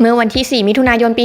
เมื่อวันที่ 4 มิถุนายนปี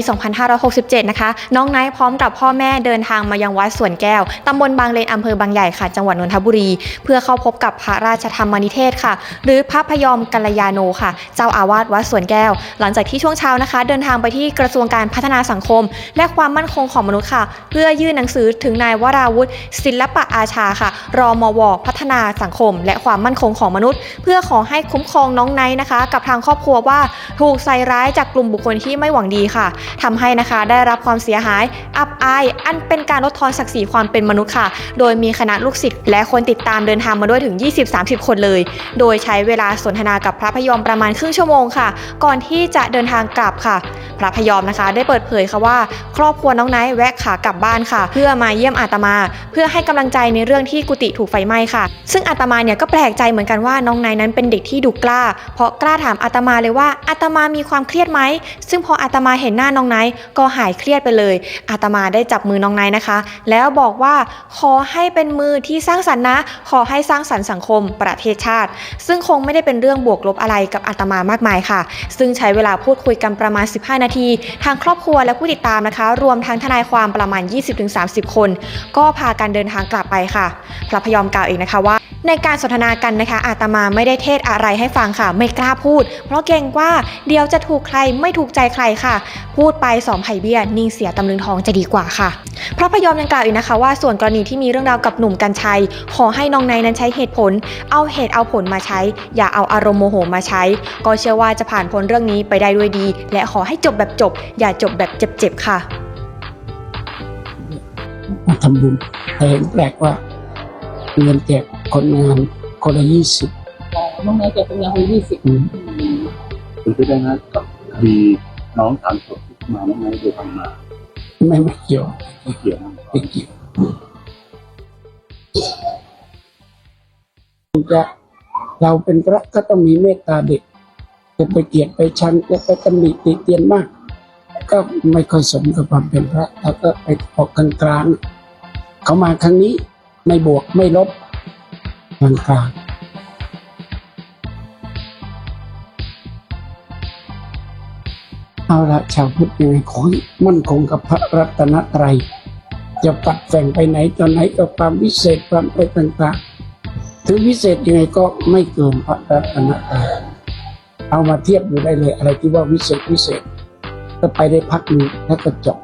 2567 นะคะ น้องไนท์พร้อมกับพ่อแม่เดินทางมายังวัดสวนแก้ว ตำบลบางเลนอำเภอบางใหญ่ค่ะ จังหวัดนนทบุรี เพื่อเข้าพบกับพระราชธรรมนิเทศค่ะ หรือพระพยอมกัลยาโนค่ะ เจ้าอาวาสวัดสวนแก้ว หลังจากที่ช่วงเช้านะคะ เดินทางไปที่กระทรวงการพัฒนาสังคม และความมั่นคงของมนุษย์ค่ะ เพื่อยื่นหนังสือถึงนายวราวุฒิศิลปะอาชาค่ะ รอมวพัฒนาสังคม และความมั่นคงของมนุษย์ เพื่อขอให้คุ้มครองน้องไนท์นะคะ กับทางครอบครัวว่าถูกใส่ร้ายจากกลุ่มบุคคลที่ไม่หวังดีค่ะทำให้นะคะได้รับความเสียหายอับอาย อันเป็นการลดทอนศักดิ์ศรีความเป็นมนุษย์ค่ะ โดยมีคณะลูกศิษย์และคนติดตามเดินทางมาด้วยถึง 20-30 คนเลย โดยใช้เวลาสนทนากับพระพยอมประมาณครึ่งชั่วโมงค่ะ ก่อนที่จะเดินทางกลับค่ะ พระพยอมนะคะ ได้เปิดเผยค่ะว่า ครอบครัวน้องไนท์แวะขากลับบ้านค่ะ เพื่อมาเยี่ยมอาตมา เพื่อให้กำลังใจในเรื่องที่กุฏิถูกไฟไหม้ค่ะ ซึ่งอาตมาเนี่ยก็แปลกใจเหมือนกันว่าน้องไนท์นั้นเป็นเด็กที่ดูกล้า เพราะกล้าถามอาตมาเลยว่าอาตมามีความเครียดไหมซึ่งพออาตมาเห็นหน้าน้องไนท์ก็หายเครียดไปเลย อาตมาได้จับมือน้องไนท์นะคะ แล้วบอกว่าขอให้เป็นมือที่สร้างสรรค์นะ ขอให้สร้างสรรค์สังคมประเทศชาติ ซึ่งคงไม่ได้เป็นเรื่องบวกลบอะไรกับอาตมามากมายค่ะ ซึ่งใช้เวลาพูดคุยกันประมาณ 15 นาที ทางครอบครัวและผู้ติดตามนะคะ รวมทั้งทนายความประมาณ 20-30 คน ก็พากันเดินทางกลับไปค่ะ พระพยอมกล่าวเองนะคะว่า ในการสนทนากันนะคะ อาตมาไม่ได้เทศอะไรให้ฟังค่ะ ไม่กล้าพูด เพราะเกรงว่าเดี๋ยวจะถูกใครไม่ถูกใจใครค่ะ พูดไปสองไผ่เบี้ยนิ่งเสียตำลึงทองจะดีกว่าค่ะ พระพยอมยังกล่าวอีกนะคะ ว่าส่วนกรณีที่มีเรื่องราวกับหนุ่มกัญชัย ขอให้น้องไนนั้นใช้เหตุผล เอาเหตุเอาผลมาใช้ อย่าเอาอารมณ์โมโหมาใช้ ก็เชื่อว่าจะผ่านพ้นเรื่องนี้ไปได้ด้วยดี และขอให้จบแบบจบ อย่าจบแบบเจ็บๆค่ะมาทำบุญแต่เห็นแปลกว่าเงินแจก คนงานคนละยี่สิบอ๋อน้องนายแกเป็นยาคนยี่สิบคือที่ได้นะกับคดีน้องสามศพที่มาน้องไนท์โดยทำมา ไม่ไม่เกี่ยวไม่เกี่ยวนะไม่เกี่ยวจะเราเป็นพระก็ต้องมีเมตตาเด็กจะไปเกลียดไปชังจะไปตำหนิติเตียนมาก ก็ไม่ค่อยสมกับความเป็นพระแล้วก็ไปออกกลางกลางๆเขามาครั้งนี้ไม่บวกไม่ลบ กลางๆเอาละชาวพุทธยังไงขอมั่นคงกับพระรัตนตรัยจะปัดแฝงไปไหนตอนไหนก็ความวิเศษความอะไรต่างๆ ถึงวิเศษยังไงก็ไม่เกินพระรัตนตรัยเอามาเทียบดูได้เลยอะไรที่ว่าวิเศษวิเศษ ก็ไปได้พักหนึ่งแล้วก็จบ